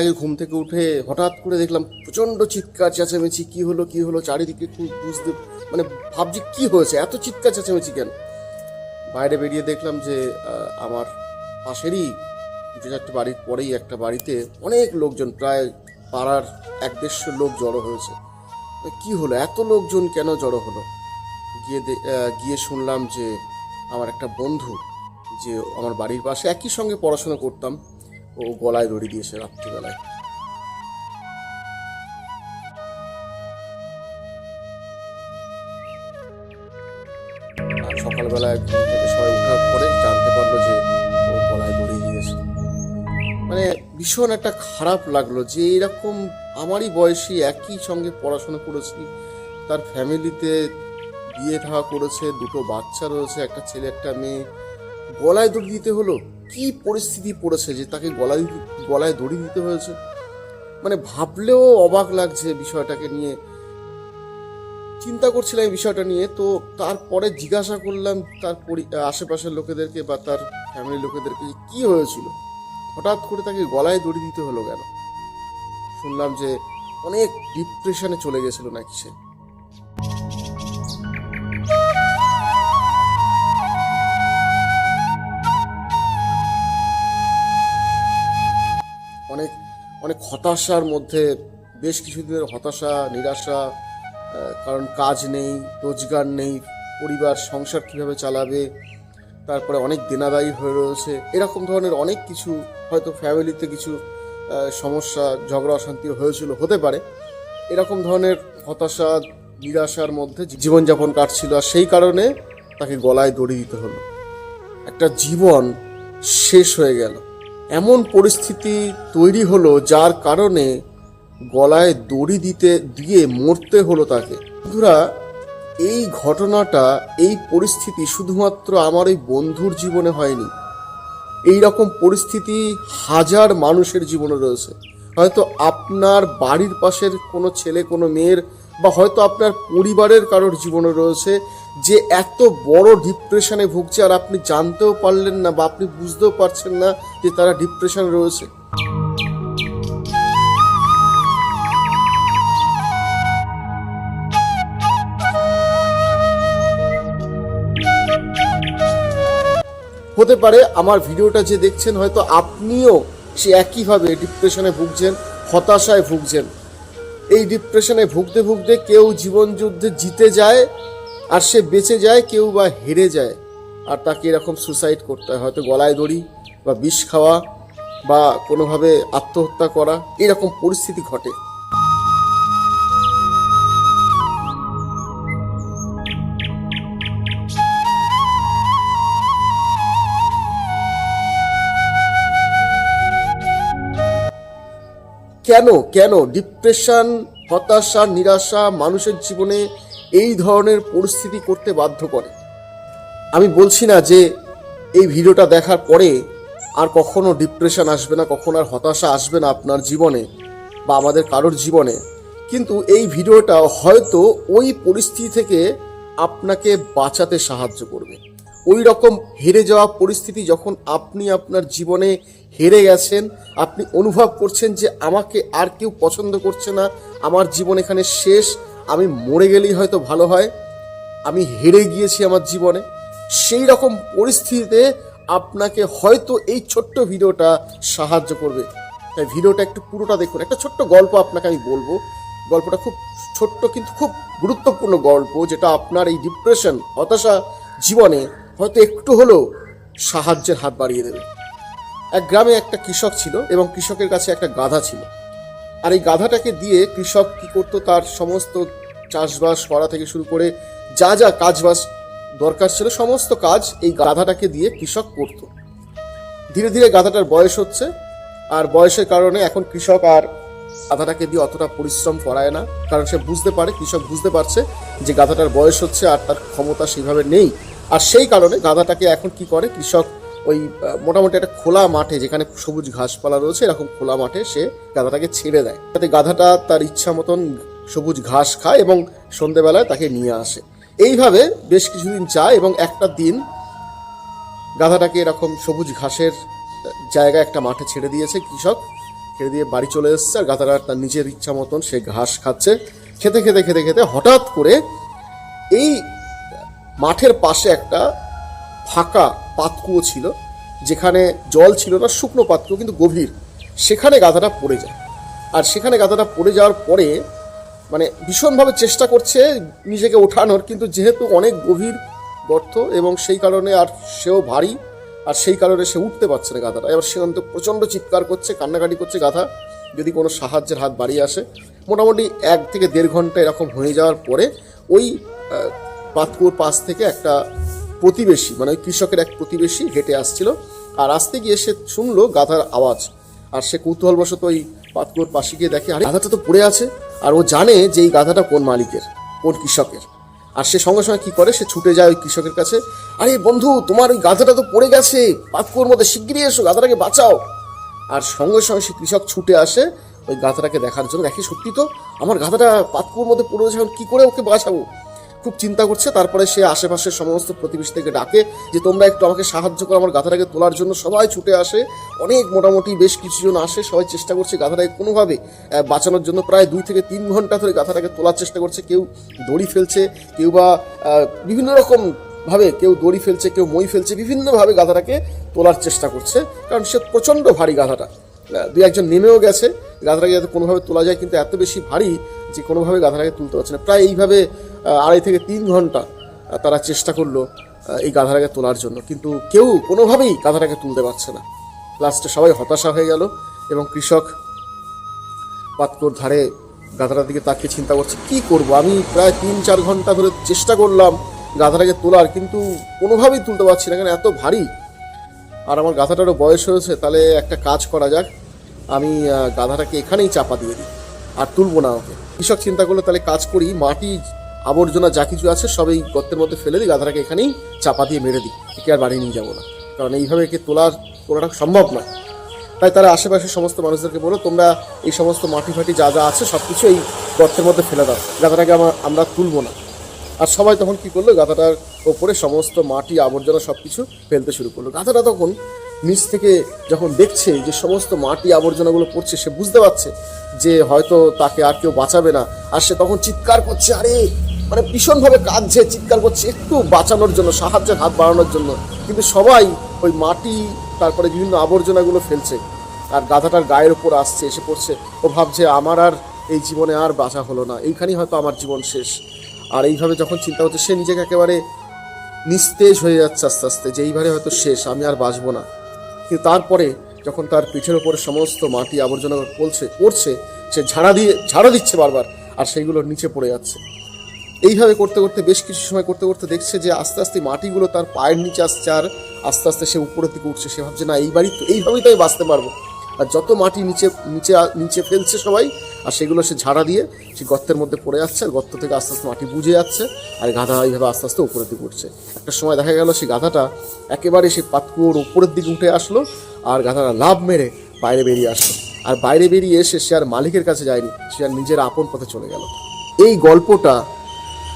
আগে ঘুম থেকে উঠে হঠাৎ করে দেখলাম প্রচণ্ড চিৎকার, চেঁচামেচি, কি হলো কি হলো, চারিদিকে খুব বুঝতে মানে ভাবছি কি হয়েছে, এত চিৎকার, চেঁচামেচি কেন? বাইরে বেরিয়ে দেখলাম যে আমার পাশেরই দু চারটে বাড়ির পরেই একটা বাড়িতে অনেক লোকজন, প্রায় পাড়ার এক দেড়শো লোক জড়ো হয়েছে। কি হলো, এত লোকজন কেন জড়ো হলো? গিয়ে গিয়ে শুনলাম যে, আমার একটা বন্ধু, যে আমার বাড়ির পাশে একই সঙ্গে পড়াশোনা করতাম। ও গলায় দড়ি দিয়েছে রাত্রিবেলায়। সকালবেলায় ঘুম থেকে পরে জানতে পারল যে ও গলায় দড়ি দিয়েছে। মানে ভীষণ একটা খারাপ লাগল যে এরকম আমারই বয়সী একই সঙ্গে পড়াশোনা করেছি, তার ফ্যামিলিতে বিয়ে থাকা করেছে, দুটো বাচ্চা রয়েছে, একটা ছেলে, একটা মেয়ে। গলায় দড়ি দিতে হলো? কি পরিস্থিতি পড়েছে যে তাকে গলায় গলায় দড়ি দিতে হয়েছে? মানে ভাবলেও অবাক লাগছে বিষয়টাকে নিয়ে। চিন্তা করছিলাম এই বিষয়টা নিয়ে, তো তারপরে জিজ্ঞাসা করলাম তার আশেপাশের লোকেদেরকে বা তার ফ্যামিলির লোকেদেরকে যে কি হয়েছিল। হঠাৎ করে তাকে গলায় দড়ি দিতে হলো কেন? শুনলাম যে অনেক ডিপ্রেশনে চলে গেছিল নাকি সে। অনেক হতাশার মধ্যে, বেশ কিছুদিনের হতাশা, নিরাশা কারণ কাজ নেই, রোজগার নেই, পরিবার, সংসার কীভাবে চালাবে, তারপরে অনেক দেনাদায়ী হয়ে রয়েছে, এরকম ধরনের অনেক কিছু, হয়তো ফ্যামিলিতে কিছু সমস্যা, ঝগড়া, অশান্তি হয়েছিল, হতে পারে। এরকম ধরনের হতাশা, নিরাশার মধ্যে জীবনযাপন কাটছিল আর সেই কারণে তাকে গলায় দড়ি দিতে হলো। একটা জীবন শেষ হয়ে গেল। এমন পরিস্থিতি তৈরি হলো যার কারণে গলায় দড়ি দিতে, দিয়ে মরতে হলো তাকে। বন্ধুরা, এই ঘটনাটা, এই পরিস্থিতি শুধুমাত্র আমার এই বন্ধুর জীবনে হয়নি। এই রকম পরিস্থিতি হাজার মানুষের জীবনে রয়েছে। হয়তো আপনার বাড়ির পাশের কোনো ছেলে, কোনো মেয়ের বা হয়তো আপনার পরিবারের কারোর জীবনে রয়েছে। যে এত বড় ডিপ্রেশনে ভুগছে আর আপনি জানতেও পারলেন না বা আপনি বুঝতেও পারছেন না যে তারা ডিপ্রেশনে রয়েছে। হতে পারে আমার ভিডিওটা যে দেখছেন হয়তো আপনিও সে একইভাবে ডিপ্রেশনে ভুগছেন, হতাশায় ভুগছেন। এই ডিপ্রেশনে ভুগতে ভুগতে কেউ জীবনযুদ্ধে জিতে যায় আর সে বেঁচে যায়, কেউ বা হেরে যায়। আর তাকে এরকম সুসাইড করতে হয়। হয়তো গলায় দড়ি বা বিষ খাওয়া বা কোনোভাবে আত্মহত্যা করা। এরকম পরিস্থিতি ঘটে। কেন? কেন? ডিপ্রেশন হতাশা, নিরাশা, মানুষের জীবনে এই ধরনের পরিস্থিতি করতে বাধ্য করে। আমি বলছি না যে এই ভিডিওটা দেখার পরে আর কখনো ডিপ্রেশন আসবে না, কখনো আর হতাশা আসবে না আপনার জীবনে বা আমাদের কারোর জীবনে। কিন্তু এই ভিডিওটা হয়তো ওই পরিস্থিতি থেকে আপনাকে বাঁচাতে সাহায্য করবে। ওই রকম হেরে যাওয়া পরিস্থিতি যখন আপনি আপনার জীবনে হেরে গেছেন, আপনি অনুভব করছেন যে আমাকে আর কেউ পছন্দ করছে না, আমার জীবন এখানে শেষ আমি মরে গেলেই হয়তো ভালো হয়। আমি হেরে গিয়েছি আমার জীবনে। সেই রকম পরিস্থিতিতে আপনাকে হয়তো এই ছোট্ট ভিডিওটা সাহায্য করবে। তাই ভিডিওটা একটু পুরোটা দেখুন। একটা ছোট্ট গল্প আপনাকে আমি বলব। গল্পটা খুব ছোট্ট কিন্তু খুব গুরুত্বপূর্ণ গল্প, যেটা আপনার এই ডিপ্রেশন হতাশা জীবনে হয়তো একটু হলেও সাহায্যের হাত বাড়িয়ে দেবে। এক গ্রামে একটা কৃষক ছিল এবং কৃষকের কাছে একটা গাধা ছিল। আর এই গাধাটাকে দিয়ে কৃষক কি করতো? তার সমস্ত চাষবাস করা থেকে শুরু করে যা যা কাজবাজ দরকার ছিল, সমস্ত কাজ এই গাধাটাকে দিয়ে কৃষক করত। ধীরে ধীরে গাধাটার বয়স হচ্ছে আর বয়সের কারণে এখন কৃষক আর গাধাটাকে দিয়ে অতটা পরিশ্রম করায় না। কারণ সে বুঝতে পারে, কৃষক বুঝতে পারছে যে গাধাটার বয়স হচ্ছে আর তার ক্ষমতা সেইভাবে নেই। আর সেই কারণে গাধাটাকে এখন কি করে? কৃষক ওই মোটামুটি একটা খোলা মাঠে যেখানে সবুজ ঘাসপালা রয়েছে, এরকম খোলা মাঠে সে গাধাটাকে ছেড়ে দেয়। তাতে গাধাটা তার ইচ্ছা মতন সবুজ ঘাস খায় এবং সন্ধেবেলায় তাকে নিয়ে আসে। এইভাবে বেশ কিছুদিন যায় এবং একটা দিন গাধাটাকে এরকম সবুজ ঘাসের জায়গায় একটা মাঠে ছেড়ে দিয়েছে কৃষক। ছেড়ে দিয়ে বাড়ি চলে এসছে আর গাধাটা তার নিজের ইচ্ছা মতন সে ঘাস খাচ্ছে। খেতে খেতে খেতে খেতে হঠাৎ করে এই মাঠের পাশে একটা ফাঁকা পাতকুয়ো ছিল, যেখানে জল ছিল না, শুকনো পাতকুয়ো, কিন্তু গভীর। সেখানে গাধাটা পড়ে যায়। আর সেখানে গাধাটা পড়ে যাওয়ার পরে মানে ভীষণভাবে চেষ্টা করছে নিজেকে ওঠানোর, কিন্তু যেহেতু অনেক গভীর গর্ত, এবং সেই কারণে আর সেও ভারী, আর সেই কারণে সে উঠতে পারছে না গাধাটা। এবার সে অন্ত প্রচণ্ড চিৎকার করছে, কান্নাকাটি করছে গাধা, যদি কোনো সাহায্যের হাত বাড়িয়ে আসে। মোটামুটি এক থেকে দেড় ঘণ্টা এরকম হয়ে যাওয়ার পরে, ওই পাতকুয়োর পাশ থেকে একটা প্রতিবেশী মানে ওই কৃষকের এক প্রতিবেশী হেঁটে আসছিল আর আসতে গিয়ে সে শুনলো গাধার আওয়াজ। আর সে কৌতূহলবশত ওই পাতকুয়োর পাশে গিয়ে দেখে, আরে, গাধাটা তো পড়ে আছে। আর ও জানে যে এই গাধাটা কোন মালিকের, কোন কৃষকের। আর সে সঙ্গে সঙ্গে কি করে? সে ছুটে যায় ওই কৃষকের কাছে, আরে বন্ধু, তোমার ওই গাধাটা তো পড়ে গেছে। পাতকুয়োর মধ্যে শিগগিরই এসো, গাধাটাকে বাঁচাও। আর সঙ্গে সঙ্গে সে কৃষক ছুটে আসে ওই গাধাটাকে দেখার জন্য। দেখে সত্যি তো, আমার গাধাটা পাতকুয়োর মধ্যে পড়ে গেছে এখন কী করে ওকে বাঁচাবো? খুব চিন্তা করছে, তারপরে সে আশেপাশের সমস্ত প্রতিবেশী থেকে ডাকে যে, তোমরা একটু আমাকে সাহায্য করো, আমার গাধাটাকে তোলার জন্য। সবাই ছুটে আসে, অনেক মোটামুটি বেশ কিছুজন আসে, সবাই চেষ্টা করছে গাধাটাকে কোনোভাবে বাঁচানোর জন্য। প্রায় দুই থেকে তিন ঘণ্টা ধরে গাধাটাকে তোলার চেষ্টা করছে, কেউ দড়ি ফেলছে, কেউ বা বিভিন্ন রকম ভাবে কেউ দড়ি ফেলছে, কেউ মই ফেলছে, বিভিন্নভাবে গাধাটাকে তোলার চেষ্টা করছে, কারণ সে প্রচণ্ড ভারী গাধাটা। দুই একজন নেমেও গেছে, গাধাটাকে যাতে কোনোভাবে তোলা যায়, কিন্তু এত বেশি ভারী যে, কোনোভাবে গাধাটাকে তুলতে পারছে না। প্রায় এইভাবে আড়াই থেকে তিন ঘণ্টা তারা চেষ্টা করল এই গাধাটাকে তোলার জন্য। কিন্তু কেউ কোনোভাবেই গাধাটাকে তুলতে পারছে না। লাস্টে সবাই হতাশা হয়ে গেল এবং কৃষক পাতকোর ধারে গাধাটার দিকে তাকিয়ে চিন্তা করছে, কি করব? আমি প্রায় তিন চার ঘণ্টা ধরে চেষ্টা করলাম গাধাটাকে তোলার, কিন্তু কোনোভাবেই তুলতে পারছি না, কেন এত ভারী? আর আমার গাধাটারও বয়স হয়েছে, তাহলে একটা কাজ করা যাক। আমি গাধাটাকে এখানেই চাপা দিয়ে দিই, আর তুলবো না ওকে। কৃষক চিন্তা করল, তাহলে কাজ করি, মাটি আবর্জনা যা কিছু আছে সব এই গর্তের মধ্যে ফেলে দিই, গাধাটাকে এখানেই চাপা দিয়ে মেরে দিই। একে আর বাড়ি নিয়ে যাব না। কারণ এইভাবে একে তোলার, তোলাটা সম্ভব নয়। তাই তারা আশেপাশের সমস্ত মানুষদেরকে বলো, তোমরা এই সমস্ত মাটি ফাটি যা যা আছে সব কিছু এই গর্তের মধ্যে ফেলে দাও। গাধাটাকে আমার আমরা তুলবো না। আর সবাই তখন কি করল? গাধাটার ওপরে সমস্ত মাটি, আবর্জনা সব কিছু ফেলতে শুরু করল। গাধাটা তখন নিচ থেকে যখন দেখছে যে সমস্ত মাটি, আবর্জনাগুলো পড়ছে, সে বুঝতে পারছে যে হয়তো তাকে আর কেউ বাঁচাবে না। আর সে তখন চিৎকার করছে, আরে মানে ভীষণভাবে কাঁদছে, চিৎকার করছে, একটু বাঁচানোর জন্য, সাহায্যের হাত বাড়ানোর জন্য। কিন্তু সবাই ওই মাটি, তারপরে বিভিন্ন আবর্জনাগুলো ফেলছে। আর গাধাটার গায়ের ওপর আসছে, এসে পড়ছে। ও ভাবছে, আমার আর এই জীবনে আর বাঁচা হলো না। এইখানেই হয়তো আমার জীবন শেষ। আর এইভাবে যখন চিন্তা হচ্ছে, সে নিজেকে একেবারে নিস্তেজ হয়ে যাচ্ছে আস্তে আস্তে, যে এইবারে হয়তো শেষ, আমি আর বাঁচবো না। কিন্তু তারপরে যখন তার পিঠের ওপরে সমস্ত মাটি আবর্জনা পড়ছে পড়ছে, সে ঝাড়া দিয়ে, ঝাড়া দিচ্ছে বারবার, আর সেইগুলো নিচে পড়ে যাচ্ছে। এইভাবে করতে করতে, বেশ কিছু সময় করতে করতে দেখছে যে আস্তে আস্তে মাটিগুলো তার পায়ের নিচে আসছে আর আস্তে আস্তে সে উপরের দিকে উঠছে। সে ভাবছে, না, এই বাড়ি তো, এইভাবেই তো আমি বাঁচতে পারব। আর যত মাটি নিচে নিচে নিচে ফেলছে সবাই, আর সেগুলো সে ঝাড়া দিয়ে সে গর্তের মধ্যে পড়ে যাচ্ছে আর গর্ত থেকে আস্তে আস্তে মাটি বুঝে যাচ্ছে আর গাধা এইভাবে আস্তে আস্তে উপরের দিকে উঠছে। একটা সময় দেখা গেল সেই গাধাটা একেবারে সেই পাতকুয়োর উপরের দিকে উঠে আসলো আর গাধাটা লাভ মেরে বাইরে বেরিয়ে আসলো। আর বাইরে বেরিয়ে এসে সে আর মালিকের কাছে যায়নি, সে আর নিজের আপন পথে চলে গেল। এই গল্পটা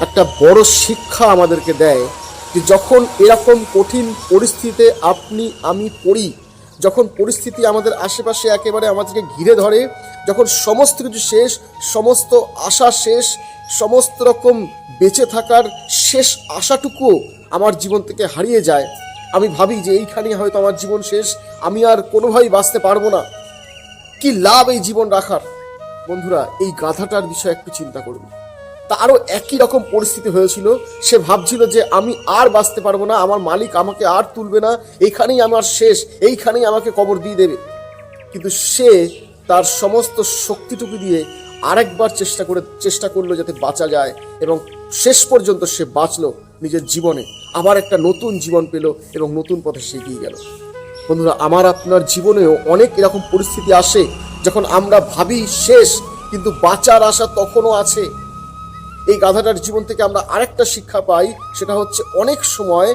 একটা বড় শিক্ষা আমাদেরকে দেয় যে যখন এরকম কঠিন পরিস্থিতিতে আপনি, আমি পড়ি, যখন পরিস্থিতি আমাদের আশেপাশে একেবারে আমাদেরকে ঘিরে ধরে, যখন সমস্ত কিছু শেষ, সমস্ত আশা শেষ, সমস্ত রকম বেঁচে থাকার শেষ আশাটুকু আমার জীবন থেকে হারিয়ে যায়, আমি ভাবি যে এইখানে হয়তো আমার জীবন শেষ, আমি আর কোনোভাবেই বাঁচতে পারব না। কি লাভ এই জীবন রাখার? বন্ধুরা, এই গাধাটার বিষয়ে একটু চিন্তা করুন। তারও একই রকম পরিস্থিতি হয়েছিল। সে ভাবছিল যে আমি আর বাঁচতে পারব না, আমার মালিক আমাকে আর তুলবে না, এইখানেই আমার শেষ, এইখানেই আমাকে কবর দিয়ে দেবে। কিন্তু সে তার সমস্ত শক্তিটুকু দিয়ে আরেকবার চেষ্টা করে, চেষ্টা করল যাতে বাঁচা যায় এবং শেষ পর্যন্ত সে বাঁচলো নিজের জীবনে। আবার একটা নতুন জীবন পেল এবং নতুন পথে সে এগিয়ে গেল। বন্ধুরা, আমার আপনার জীবনেও অনেক এরকম পরিস্থিতি আসে যখন আমরা ভাবি শেষ, কিন্তু বাঁচার আশা তখনও আছে। এই গাধাটার জীবন থেকে আমরা আরেকটা শিক্ষা পাই, সেটা হচ্ছে অনেক সময়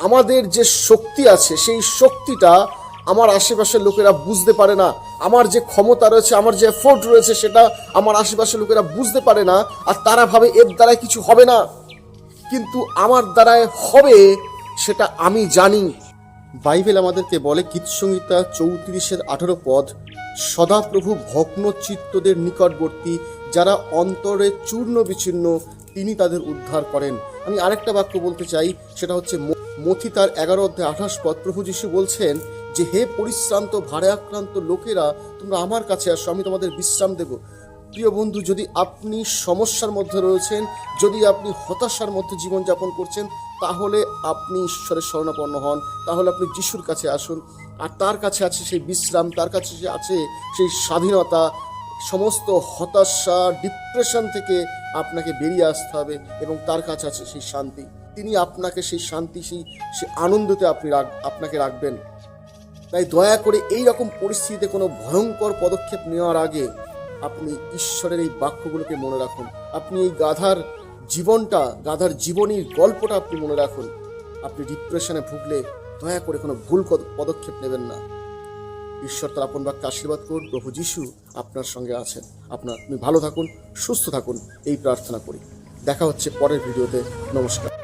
আমাদের যে শক্তি আছে, সেই শক্তিটা আমার আশেপাশের লোকেরা বুঝতে পারে না। আমার যে ক্ষমতা রয়েছে, আমার যে এফোর্ট রয়েছে, সেটা আমার আশেপাশের লোকেরা বুঝতে পারে না, আর তারা ভাবে এর দ্বারা কিছু হবে না। কিন্তু আমার দ্বারায় হবে, সেটা আমি জানি। বাইবেল আমাদেরকে বলে গীতসংহিতা চৌত্রিশের আঠারো পদ, সদাপ্রভু ভগ্ন চিত্তদের নিকটবর্তী যারা অন্তরে চূর্ণ বিচ্ছিন্ন তিনি তাদের উদ্ধার করেন। আমি আরেকটা বাক্য বলতে চাই, সেটা হচ্ছে মথি তার এগারো অধ্যায় আঠাশ পদ, প্রভু যিশু বলছেন যে, হে পরিশ্রান্ত ভারে আক্রান্ত লোকেরা, তোমরা আমার কাছে আসো, আমি তোমাদের বিশ্রাম দেব। প্রিয় বন্ধু, যদি আপনি সমস্যার মধ্যে রয়েছেন, যদি আপনি হতাশার মধ্যে জীবনযাপন করছেন, তাহলে আপনি ঈশ্বরের শরণাপন্ন হন। তাহলে আপনি যিশুর কাছে আসুন। আর তার কাছে আছে সেই বিশ্রাম, তার কাছে সে আছে সেই স্বাধীনতা, সমস্ত হতাশা, ডিপ্রেশন থেকে আপনাকে বেরিয়ে আসতে হবে এবং তার কাছে আছে সেই শান্তি। তিনি আপনাকে সেই শান্তি, সেই সেই আনন্দতে আপনি রাখ, আপনাকে রাখবেন। তাই দয়া করে এই রকম পরিস্থিতিতে কোনো ভয়ঙ্কর পদক্ষেপ নেওয়ার আগে আপনি ঈশ্বরের এই বাক্যগুলোকে মনে রাখুন। আপনি এই গাধার জীবনটা, গাধার জীবনীর গল্পটা আপনি মনে রাখুন। আপনি ডিপ্রেশনে ভুগলে দয়া করে কোনো ভুল পদক্ষেপ নেবেন না। ঈশ্বর তার আপন বাক্যে আশীর্বাদ করুন, প্রভু যিশু আপনার সঙ্গে আছেন। আপনার আপনি ভালো থাকুন, সুস্থ থাকুন, এই প্রার্থনা করি। দেখা হচ্ছে পরের ভিডিওতে। নমস্কার।